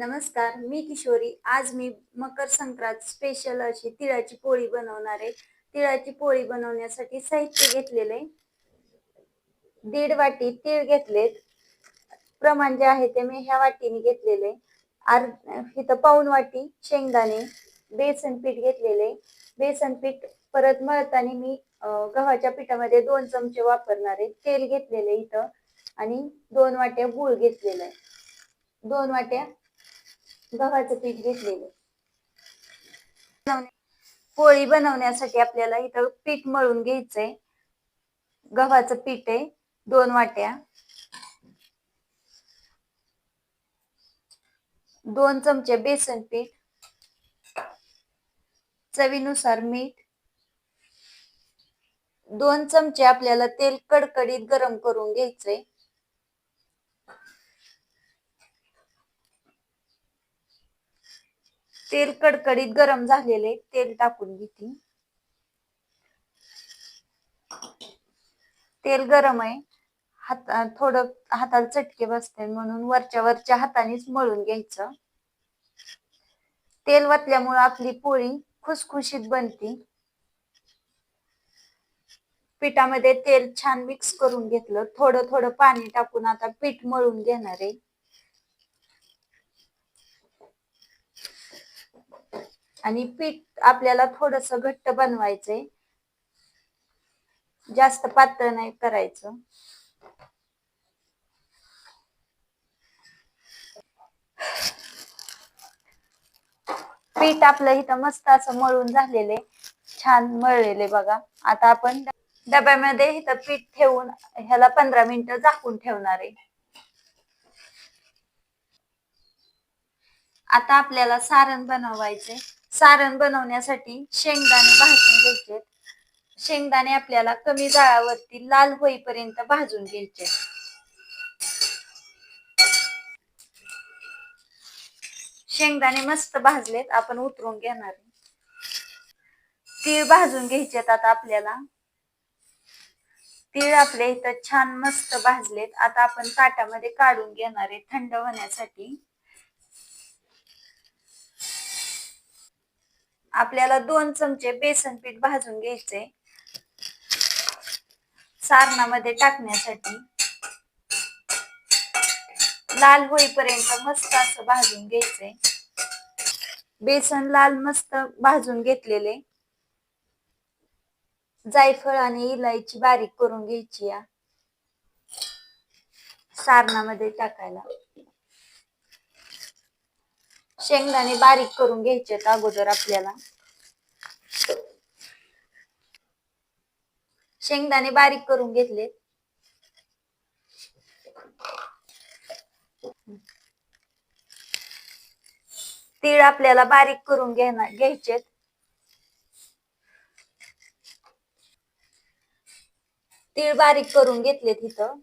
नमस्कार मी किशोरी. आज मी मकर संक्रांत स्पेशल अशी तिळाची पोळी बनवणार आहे. तिळाची पोळी बनवण्यासाठी साहित्य घेतलेले दीड वाटी तीळ घेतलेत. प्रमाण जे आहे ते मी ह्या वाटीने घेतलेले आर इथं पाऊन वाटी शेंगदाणे बेसन पीठ घेतलेले बेसन पीठ परत मळताना मी गव्हाच्या पिठामध्ये दोन चमचे वापरणार आहे. तेल घेतलेले इथं. आणि दोन वाट्या गूळ घेतलेलं आहे. दोन वाट्या गव्हाचं पीठ घेतलेलं. पोळी बनवण्यासाठी आपल्याला इथं पीठ मळून घ्यायचंय. गव्हाचं पीठ आहे दोन वाट्या. दोन चमचे बेसन पीठ. चवीनुसार मीठ. दोन चमचे आपल्याला तेल कडकडीत गरम करून घ्यायचंय. तेल कडकडीत गरम झालेले तेल टाकून घेते. तेल गरम आहे. हात थोडं हाताला चटके बसते म्हणून वरच्या वरच्या हातानेच मळून घ्यायचं. तेल वतल्यामुळे आपली पोळी खुसखुशीत बनते. पिठामध्ये तेल छान मिक्स करून घेतलं. थोडं थोडं पाणी टाकून आता पीठ मळून घेणार आहे. आणि पीठ आपल्याला थोडस घट्ट बनवायचंय. जास्त पातळ नाही करायचं. पीठ आपलं इथं मस्त असं मळून झालेले छान मळलेले बघा. आता आपण डब्यामध्ये इथं पीठ ठेवून ह्याला पंधरा मिनिटं झाकून ठेवणार आहे. आता आपल्याला सारण बनवायचे सारण बनवण्यासाठी शेंगदाणे भाजून घ्यायचे. शेंगदाणे आपल्याला कमी जाळावरती लाल होईपर्यंत भाजून घ्यायचे. शेंगदाणे मस्त भाजलेत आपण उतरून घेणार. तीळ भाजून घ्यायचेत आता आपल्याला. तीळ आपल्या इथं छान मस्त भाजलेत. आता आपण ताटामध्ये काढून घेणार आहे थंड होण्यासाठी. आपल्याला दोन चमचे बेसन पीठ भाजून घ्यायचे. सारणामध्ये टाकण्यासाठी. लाल होईपर्यंत मस्त असं भाजून घ्यायचे. बेसन लाल मस्त भाजून घेतलेले. जायफळ आणि इलायची बारीक करून घ्यायची या. सारणामध्ये टाकायला. शेंगदाणे बारीक करून घ्यायचे अगोदर आपल्याला. शेंगदाणे बारीक करून घेतले. तीळ आपल्याला बारीक करून घेणार घ्यायचे तीळ बारीक करून घेतले तिथं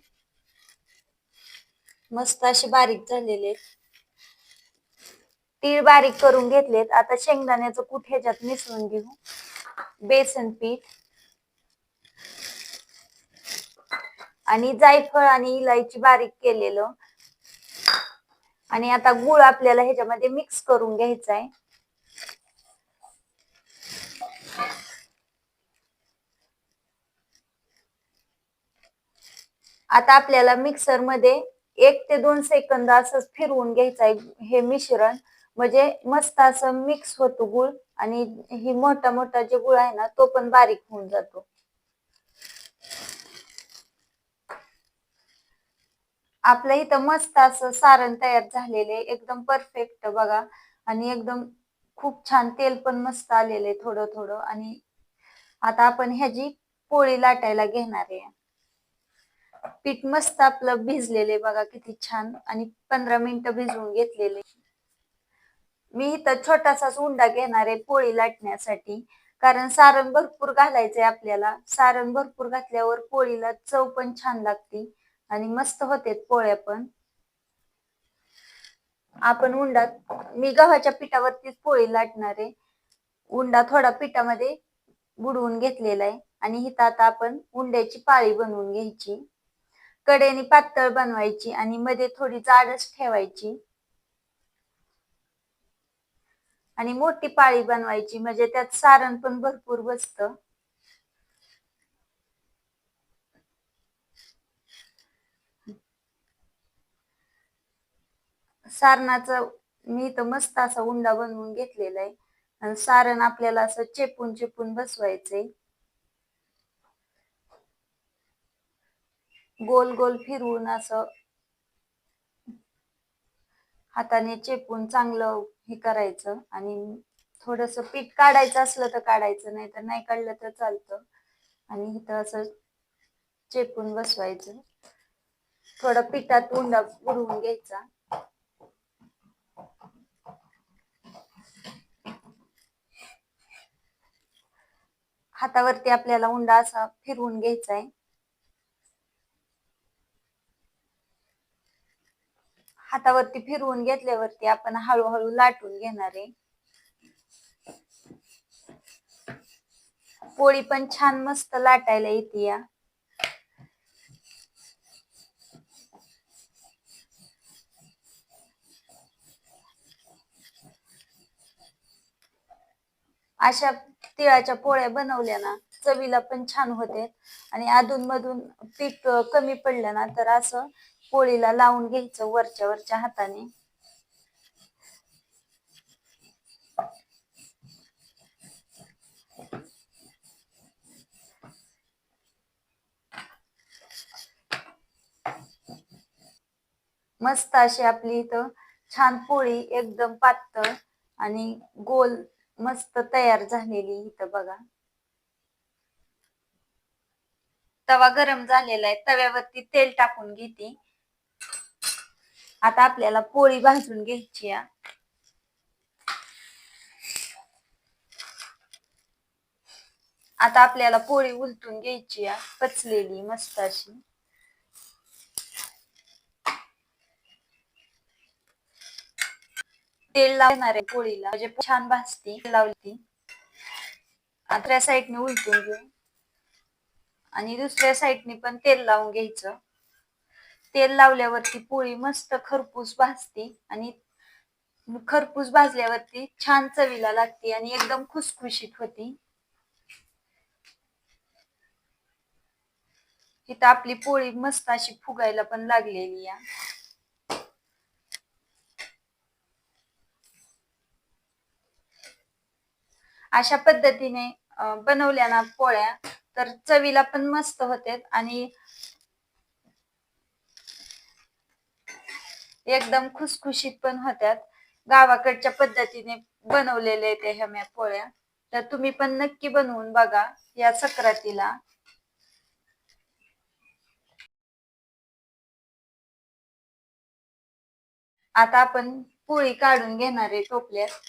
मस्त असे बारीक झालेले तीळ बारीक करून घेतलेत. आता शेंगदाण्याचं कूट ह्याच्यात मिसळून घेऊ. बेसन पीठ. आणि जायफळ आणि इलायची बारीक केलेलं. आणि आता गुळ आपल्याला ह्याच्यामध्ये मिक्स करून घ्यायचा आहे आता आपल्याला मिक्सरमध्ये एक ते दोन सेकंद असंच फिरवून घ्यायचं आहे हे मिश्रण. म्हणजे मस्त असं मिक्स होतो गुळ आणि ही मोठा मोठा जे गुळ आहे ना तो पण बारीक होऊन जातो. आपलं इथं मस्त असं सारण तयार झालेले एकदम परफेक्ट बघा. आणि एकदम खूप छान तेल पण मस्त आलेले थोडं थोडं आणि आता आपण ह्याची पोळी लाटायला घेणार आहे. पीठ मस्त आपलं भिजलेले बघा किती छान. आणि पंधरा मिनिटं भिजवून घेतलेले मी इथं छोटासाच उंडा घेणार आहे पोळी लाटण्यासाठी. कारण सारण भरपूर घालायचंय आपल्याला. सारण भरपूर घातल्यावर पोळीला चव पण छान लागते आणि मस्त होते पोळ्या पण. आपण उंडात मी गव्हाच्या पिठावरतीच पोळी लाटणार आहे. उंडा थोडा पिठामध्ये बुडवून घेतलेला आहे आणि हिथं आता आपण उंड्याची पाळी बनवून घ्यायची. कडेने पातळ बनवायची आणि मध्ये थोडी जाडच ठेवायची. आणि मोठी पाळी बनवायची म्हणजे त्यात सारण पण भरपूर बसतं. सारणाचा मी तर मस्त असा उंडा बनवून घेतलेला आहे. आणि सारण आपल्याला असं चेपून चेपून बसवायचंय. गोल गोल फिरवून असं हाताने चेपून चांगलं हे करायचं आणि थोडस पीठ काढायचं असलं तर काढायचं नाही तर नाही काढलं तर चालतं. आणि इथं असं चेपून बसवायचं. थोडं पिठात उंडा बुडवून घ्यायचा. हातावरती आपल्याला उंडा असा फिरवून घ्यायचा आहे हातावरती फिरवून घेतल्यावरती आपण हळूहळू लाटून घेणार आहे. पोळी पण छान मस्त लाटायला येते या. अशा तिळाच्या पोळ्या बनवल्या ना चवीला पण छान होते आणि अधून मधून पीठ कमी पडलं ना तर असं पोळीला लावून घ्यायचं वरच्या वरच्या हाताने. मस्त अशी आपली इथं छान पोळी एकदम पातळ आणि गोल मस्त तयार झालेली इथं बघा. तवा गरम झालेला आहे. तव्यावरती तेल टाकून घेते. आता आपल्याला पोळी भाजून घ्यायची आता आपल्याला पोळी उलटून घ्यायची पचलेली मस्त अशी. तेल लावणार आहे पोळीला म्हणजे छान भाजती लावली आता साईडने उलटून घेऊ. आणि दुसऱ्या साईडने पण तेल लावून घ्यायचं. तेल लावल्यावरती पोळी मस्त खरपूस भाजते आणि खरपूस भाजल्यावरती छान चवीला लागते आणि एकदम खुसखुशीत होती. इथं आपली पोळी मस्त अशी फुगायला पण लागलेली या अशा पद्धतीने बनवल्या ना पोळ्या तर चवीला पण मस्त होते आणि एकदम खुसखुशीत पण होत्यात. गावाकडच्या पद्धतीने बनवलेले ते ह्या पोळ्या. तर तुम्ही पण नक्की बनवून बघा या सक्रातीला. आता आपण पोळी काढून घेणार आहे टोपल्यात.